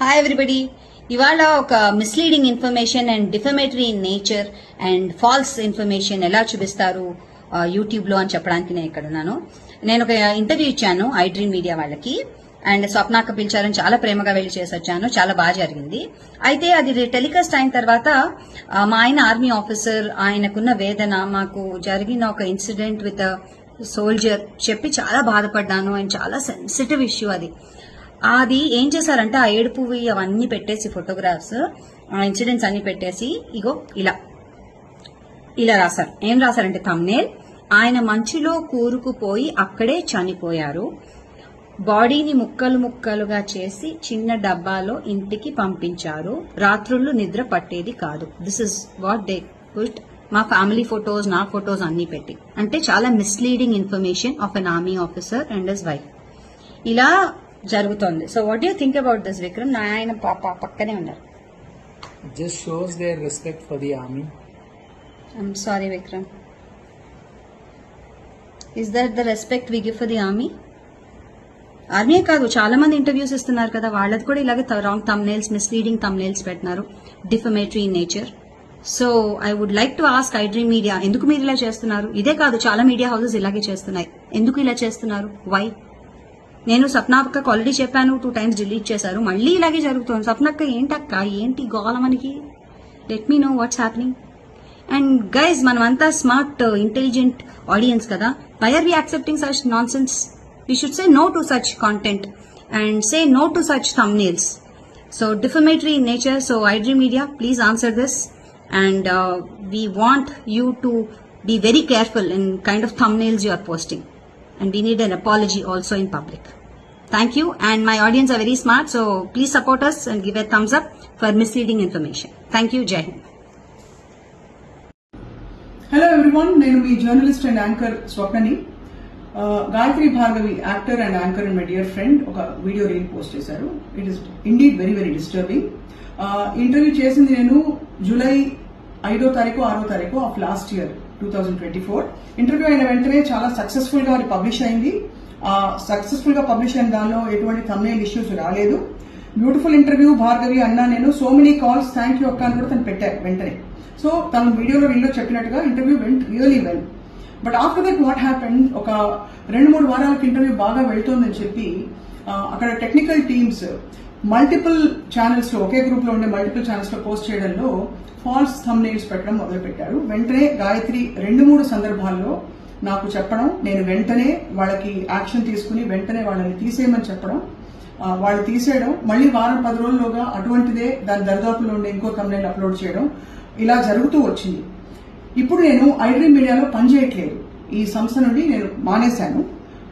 Hi everybody ఇవాళ ఒక misleading information and defamatory in nature and false information ఎలా చూపిస్తారు యూట్యూబ్లో అని చెప్పడానికి నేను ఇక్కడ ఉన్నాను. నేను ఒక ఇంటర్వ్యూ ఇచ్చాను ఐ డ్రీమ్ మీడియా వాళ్ళకి. అండ్ స్వప్నాక పిలిచారని చాలా ప్రేమగా వెళ్ళి చేసి వచ్చాను. చాలా బాగా జరిగింది. అయితే అది టెలికాస్ట్ అయిన తర్వాత మా ఆయన ఆర్మీ ఆఫీసర్ ఆయనకున్న వేదన మాకు జరిగిన ఒక ఇన్సిడెంట్ విత్ సోల్జర్ చెప్పి చాలా బాధపడ్డాను. అండ్ చాలా సెన్సిటివ్ ఇష్యూ అది. అది ఏం చేశారంటే ఆ ఏడుపువి అవన్నీ పెట్టేసి ఫోటోగ్రాఫ్స్ ఆ ఇన్సిడెంట్స్ అన్ని పెట్టేసి ఇగో ఇలా. ఇలా రాశారు. ఏం రాశారంటే తమ్నేల్ ఆయన మంచులో కూరుకుపోయి అక్కడే చనిపోయారు. బాడీని ముక్కలు ముక్కలుగా చేసి చిన్న డబ్బాలో ఇంటికి పంపించారు. రాత్రుళ్ళు నిద్ర పట్టేది కాదు. This is what they put మా ఫ్యామిలీ ఫొటోస్ నా ఫొటోస్ అన్ని పెట్టి. అంటే చాలా misleading information of an army officer and his wife ఇలా జరుగుతోంది. So what you think about this Vikram నా ఆయన పాప పక్కనే ఉన్నారు. Just shows their respect for the army. I'm sorry Vikram is that the respect we give for the army army కాదు చాలా మంది ఇంటర్వ్యూస్ ఇస్తున్నారు కదా వాళ్ళది కూడా ఇలాగే రాంగ్ తమ్నేల్స్ మిస్లీడింగ్ తమ్నేల్స్ పెట్టినారు. Defamatory in nature so I would like to ask I dream media ఎందుకు మీరు ఇలా చేస్తున్నారు? ఇదే కాదు చాలా మీడియా హౌసెస్ ఇలాగే చేస్తున్నాయి. ఎందుకు ఇలా చేస్తున్నారు? వై నేను సప్నాక్కకు ఆల్రెడీ చెప్పాను టూ టైమ్స్ డిలీట్ చేశారు. మళ్ళీ ఇలాగే జరుగుతుంది. సప్నక్క ఏంటక్క? ఏంటి గోల మనకి? Let me know what's happening and guys మనమంతా స్మార్ట్ ఇంటెలిజెంట్ ఆడియన్స్ కదా. Why are we accepting such nonsense we should say no to such content and say no to such thumbnails so defamatory in nature so I dream media please answer this and we want you to be very careful in kind of thumbnails you are posting. And we need an apology also in public. Thank you. And my audience are very smart so please support us and give a thumbs up for misleading information. Thank you. Jai hind. Hello everyone నేను మీ journalist and anchor స్వప్నని Gayatri Bhargavi actor and anchor and my dear friend ఒక video reel post చేశారు. It is indeed very very disturbing interview చేసింది నేను July ఐదో తారీఖు ఆరో తారీఖు of last year two thousand twenty four interview అయిన వెంటనే చాలా సక్సెస్ఫుల్గా అది పబ్లిష్ అయింది. సక్సెస్ఫుల్గా పబ్లిష్ అయిన దానిలో ఎటువంటి తమ్నేల్ ఇష్యూస్ రాలేదు. బ్యూటిఫుల్ ఇంటర్వ్యూ భార్గవి అన్నా నేను. So many calls thank you అక్క అని కూడా తను పెట్టారు వెంటనే. సో తను వీడియోలో వీళ్ళు చెప్పినట్టుగా interview went really well but after that what happen ఒక రెండు మూడు వారాలకు ఇంటర్వ్యూ బాగా వెళ్తోందని చెప్పి అక్కడ టెక్నికల్ టీమ్స్ మల్టిపుల్ ఛానల్స్లో ఒకే గ్రూప్లో ఉండే మల్టిపుల్ ఛానల్స్లో పోస్ట్ చేయడంలో ఫాల్స్ థమ్ నెయిల్స్ పెట్టడం మొదలు పెట్టారు వెంటనే గాయత్రి రెండు మూడు సందర్భాల్లో నాకు చెప్పడం నేను వెంటనే వాళ్ళకి యాక్షన్ తీసుకుని వెంటనే వాళ్ళని తీసేయమని చెప్పడం వాళ్ళు తీసేయడం మళ్ళీ వారం పది రోజుల్లోగా అటువంటిదే దాని దరిదాపులో ఉండే ఇంకో తమ్నైల్ అప్లోడ్ చేయడం ఇలా జరుగుతూ వచ్చింది. ఇప్పుడు నేను ఐడ్రీమ్ మీడియాలో పనిచేయట్లేదు ఈ సంస్థ నుండి నేను మానేశాను.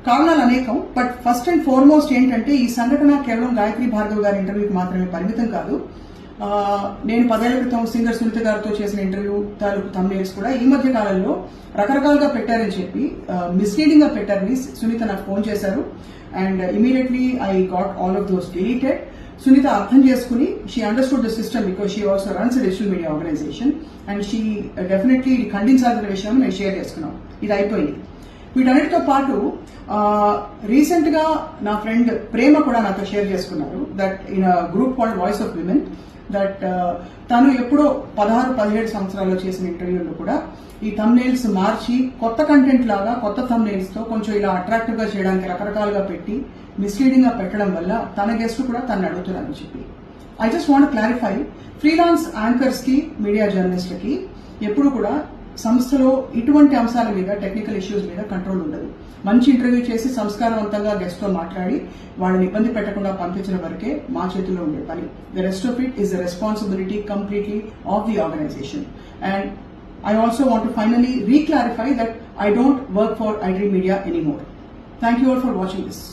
కారణాలు అనేకం బట్ ఫస్ట్ అండ్ ఫార్మోస్ట్ ఏంటంటే ఈ సంఘటన కేవలం గాయత్రి భార్గవ్ గారి ఇంటర్వ్యూకి మాత్రమే పరిమితం కాదు. నేను పదేళ్ళ క్రితం సింగర్ సునీత గారితో చేసిన ఇంటర్వ్యూ తాలూకు తమ్నేల్స్ కూడా ఈ మధ్య కాలంలో రకరకాలుగా పెట్టారని చెప్పి మిస్లీడింగ్గా పెట్టారని సునీత నాకు ఫోన్ చేశారు. And immediately I got all of those deleted. Sunitha అర్థం చేసుకుని she understood the system because she also runs digital media organisation and she definitely ఇది ఖండించాల్సిన విషయం మేము షేర్ చేసుకున్నాం. ఇది అయిపోయింది. వీటన్నిటితో పాటు రీసెంట్గా నా ఫ్రెండ్ ప్రేమ కూడా నాతో షేర్ చేసుకున్నారు. That in group called voice of women that తను ఎప్పుడో పదహారు పదిహేడు సంవత్సరాల్లో చేసిన ఇంటర్వ్యూలో కూడా ఈ థమ్నేల్స్ మార్చి కొత్త కంటెంట్ లాగా కొత్త థమ్నేల్స్తో కొంచెం ఇలా అట్రాక్టివ్గా చేయడానికి రకరకాలుగా పెట్టి మిస్లీడింగ్గా పెట్టడం వల్ల తన గెస్ట్ కూడా తను అడుగుతున్నారని చెప్పి. I just want clarify freelance యాంకర్స్కి media జర్నలిస్ట్లకి ఎప్పుడు కూడా సంస్థలో ఇటువంటి అంశాల మీద టెక్నికల్ ఇష్యూస్ మీద కంట్రోల్ ఉండదు. మంచి ఇంటర్వ్యూ చేసి సంస్కారవంతంగా గెస్ట్తో మాట్లాడి వాళ్ళని ఇబ్బంది పెట్టకుండా పంపించిన వరకే మా చేతిలో ఉండే పని. The rest of it is the responsibility completely of the organisation and I also want finally reclarify that I don't work for work media anymore thank you all for watching this.